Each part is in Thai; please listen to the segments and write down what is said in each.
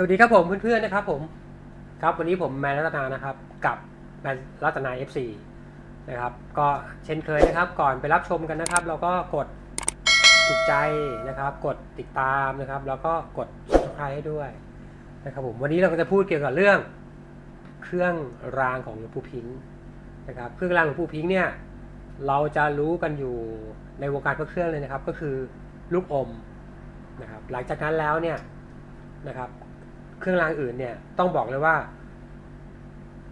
สวัสดีครับผมเพื่อนๆนะครับผมครับวันนี้ผมแมนรัตนานะครับกับแมนรัตนา FC นะครับก็เช่นเคยนะครับก่อนไปรับชมกันนะครับ เราก็กดถูกใจนะครับ กดติดตามนะครับ แล้วก็กด subscribe ให้ด้วยนะครับผมวันนี้เราก็จะพูดเกี่ยวกับเรื่อง เครื่องรางของหลวงปู่พิงค์นะครับเครื่องรางหลวงปู่พิงค์เนี่ยเราจะรู้กันอยู่ในวงการพระเครื่องเลยนะครับ ก็คือลูกอมนะครับหลังจากนั้นแล้วเนี่ยนะครับ เครื่องรางอื่นเนี่ยต้องบอกเลยว่า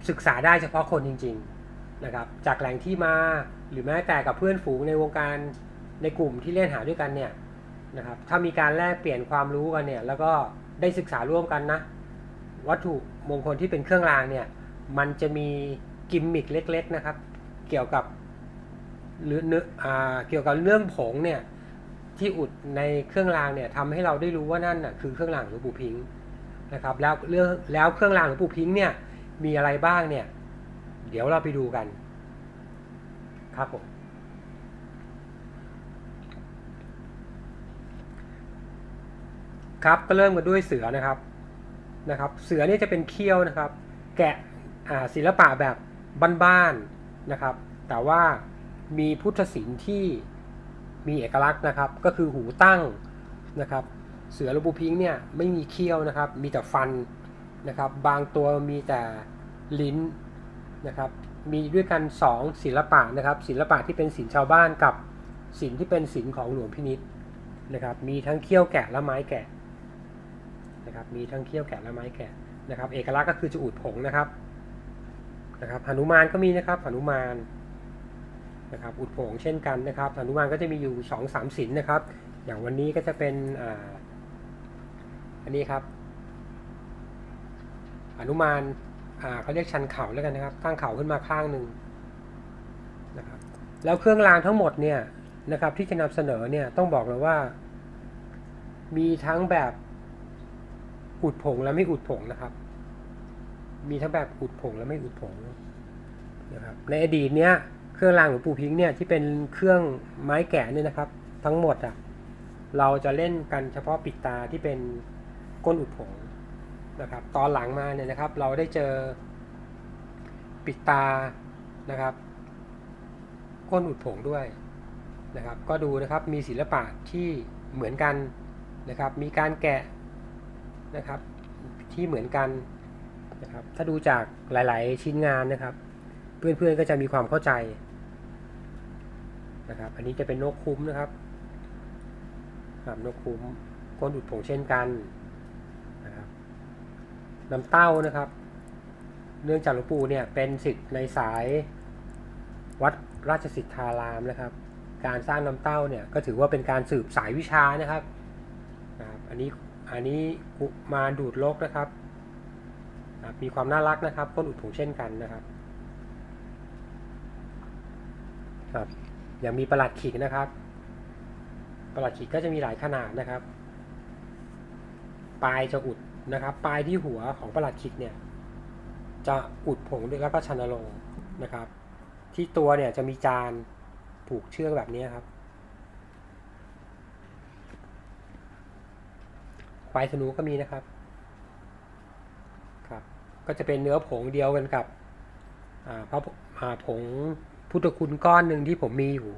ศึกษาได้เฉพาะคนจริง ๆนะครับ จากแหล่งที่มาหรือแม้แต่กับเพื่อนฝูงในวงการในกลุ่มที่เล่นหาด้วยกันเนี่ยนะครับถ้ามีการแลกเปลี่ยนความรู้กันเนี่ยแล้วก็ได้ศึกษาร่วมกันนะ วัตถุมงคลที่เป็นเครื่องรางเนี่ยมันจะมีกิมมิคเล็ก ๆนะครับ เกี่ยวกับหรือเนื้ออ่าเกี่ยวกับเรื่องผงเนี่ยที่อุดในเครื่องรางเนี่ยทำให้เราได้รู้ว่านั่นน่ะคือเครื่องรางหลวงปู่พิงค์ นะครับแล้วเรื่องแล้วเครื่องรางหลวงปู่พิงค์เนี่ยมีอะไรบ้างเนี่ย เดี๋ยวเราไปดูกัน ครับผมครับก็เริ่มกันด้วยเสือนะครับนะครับ เสือนี่จะเป็นเขี้ยวนะครับ แกะศิลปะแบบบ้านๆนะครับ แต่ว่ามีพุทธศิลป์ที่มีเอกลักษณ์นะครับ ก็คือหูตั้งนะครับ เสือลวงปู่พิงเนี่ยไม่มีเขี้ยวนะครับ มีแต่ฟันนะครับ บางตัวมีแต่ลิ้นนะครับ มีด้วยกัน 2 ศิลปะนะครับ ศิลปะที่เป็นศิลป์ชาวบ้านกับศิลป์ที่เป็นศิลป์ของหลวงพินิษนะครับ มีทั้งเขี้ยวแกะและไม้แกะนะครับ มีทั้งเขี้ยวแกะและไม้แกะนะครับ เอกลักษณ์ก็คือจะอุดผงนะครับนะครับหนุมานก็มีนะครับหนุมานนะครับอุดผงเช่นกันนะครับหนุมานก็จะมีอยู่2อสามศิลป์นะครับ อย่างวันนี้ก็จะเป็นอ่า อันนี้ครับ อนุมานอ่าเขาเรียกชันเข่าแล้วกันนะครับ ตั้งเข่าขึ้นมาข้างหนึ่งนะครับ แล้วเครื่องรางทั้งหมดเนี่ยนะครับ ที่จะนำเสนอเนี่ยต้องบอกเลยว่า มีทั้งแบบอุดผงและไม่อุดผงนะครับ มีทั้งแบบอุดผงและไม่อุดผงนะครับ ในอดีตเนี้ยเครื่องรางหลวงปู่พิงเนี่ยที่เป็นเครื่องไม้แกะเนี่ยนะครับ ทั้งหมดอะเราจะเล่นกันเฉพาะปิดตาที่เป็น ก้นอุดผงนะครับตอนหลังมาเนี่ยนะครับเราได้เจอปิดตานะครับ ก้นอุดผงด้วยนะครับ ก็ดูนะครับมีศิลปะที่เหมือนกันนะครับ มีการแกะนะครับที่เหมือนกันนะครับ ถ้าดูจากหลาย ๆ ชิ้นงานนะครับ เพื่อน ๆ ก็จะมีความเข้าใจนะครับ อันนี้จะเป็นนกคุ้มนะครับครับนกคุ้มก้นอุดผงเช่นกัน น้ำเต้านะครับ เนื่องจากหลวงปู่เนี่ยเป็นสิทธิ์ในสายวัดราชสิทธารามนะครับ การสร้างน้ำเต้าเนี่ยก็ถือว่าเป็นการสืบสายวิชานะครับนะครับ อันนี้อันนี้กุมาดูดลกนะครับ มีความน่ารักนะครับก้นอุดผงเช่นกันนะครับครับอย่างมีประหลัดขีกนะครับ ประหลัดขีดก็จะมีหลายขนาดนะครับ ปลายจะอุดนะครับ ปลายที่หัวของประหลัดขีดเนี่ย จะอุดผงด้วยแล้วก็ชันลงนะครับ ที่ตัวเนี่ยจะมีจานผูกเชือกแบบนี้ครับควายธนูก็มีนะครับครับ ก็จะเป็นเนื้อผงเดียวกันกับอ่าพระผงพุทธคุณก้อนหนึ่งที่ผมมีอยู่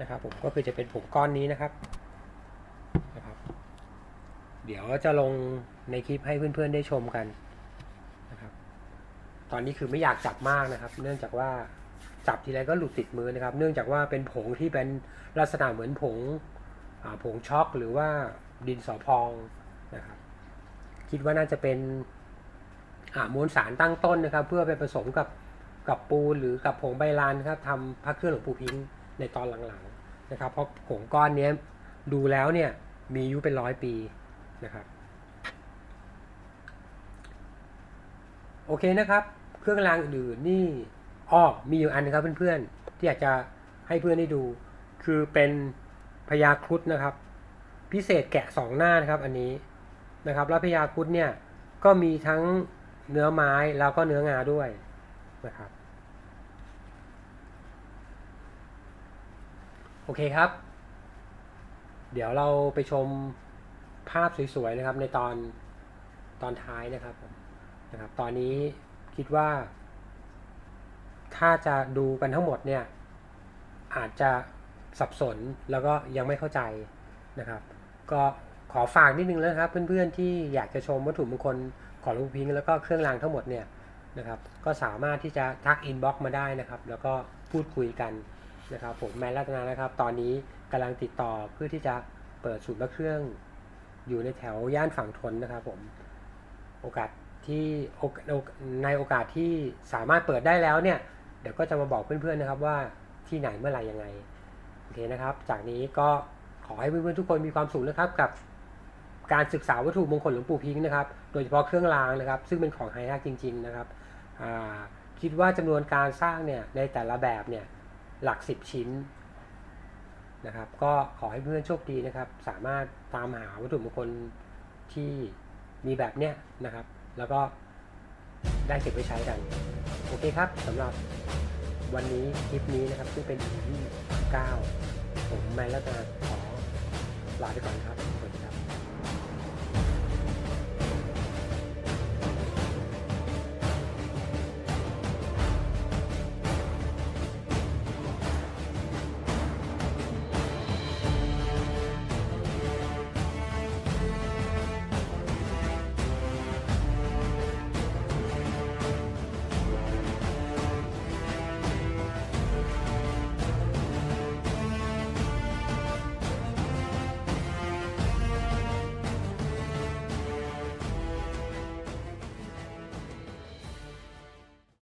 นะครับ ผมก็คือจะเป็นผงก้อนนี้นะครับ เดี๋ยวจะลงในคลิปให้เพื่อนๆได้ชมกันนะครับ ตอนนี้คือไม่อยากจับมากนะครับ เนื่องจากว่าจับทีไรก็หลุดติดมือนะครับ เนื่องจากว่าเป็นผงที่เป็นลักษณะเหมือนผงผงช็อกหรือว่าดินสอพองนะครับ คิดว่าน่าจะเป็นมวลสารตั้งต้นนะครับ เพื่อไปผสมกับกับปูนหรือกับผงใบลานครับทำพระเครื่องหลวงปู่พิงค์ในตอนหลังๆนะครับ เพราะผงก้อนนี้ดูแล้วเนี่ยมีอายุเป็นร้อยปี นะครับ โอเคนะครับ เครื่องรางอื่นๆนี่อ้อมีอยู่อันนึงครับเพื่อนๆ ที่อยากจะให้เพื่อนได้ดู คือเป็นพญาครุฑนะครับ พิเศษแกะสองหน้านะครับ อันนี้นะครับ แล้วพญาครุฑเนี่ยก็มีทั้งเนื้อไม้แล้วก็เนื้องาด้วยนะครับโอเคครับ เดี๋ยวเราไปชม ภาพสวยๆนะครับในตอนตอนท้ายนะครับนะครับ ตอนนี้คิดว่า ถ้าจะดูกันทั้งหมดเนี่ยอาจจะสับสนแล้วก็ยังไม่เข้าใจนะครับ ก็ขอฝากนิดนึงแล้วครับ เพื่อนๆที่อยากจะชมวัตถุมงคลของหลวงปู่พิงแล้วก็เครื่องรางทั้งหมดเนี่ยนะครับ ก็สามารถที่จะทักอินบ็อกซ์มาได้นะครับ แล้วก็พูดคุยกันนะครับ ผมแมนรัตนานะครับ ตอนนี้กำลังติดต่อเพื่อที่จะเปิดศูนย์พระเครื่อง อยู่ในแถวย่านฝั่งทนนะครับผม โอกาสที่ในโอกาสที่สามารถเปิดได้แล้วเนี่ย เดี๋ยวก็จะมาบอกเพื่อนๆนะครับว่าที่ไหนเมื่อไหร่ยังไง โอเคนะครับ จากนี้ก็ขอให้เพื่อนๆทุกคนมีความสุขนะครับกับการศึกษาวัตถุมงคลหลวงปู่พิงค์นะครับ โดยเฉพาะเครื่องรางนะครับ ซึ่งเป็นของไฮยากจริง ๆนะครับ คิดว่าจำนวนการสร้างเนี่ยในแต่ละแบบเนี่ยหลักสิบชิ้น นะครับ ก็ขอให้เพื่อนโชคดีนะครับ สามารถตามหาวัตถุมงคลที่มีแบบเนี้ยนะครับ แล้วก็ได้เก็บไว้ใช้กัน โอเคครับสำหรับวันนี้คลิปนี้นะครับ ซึ่งเป็น EP ที่9ผมไมนและตาขอลาไปก่อนครับ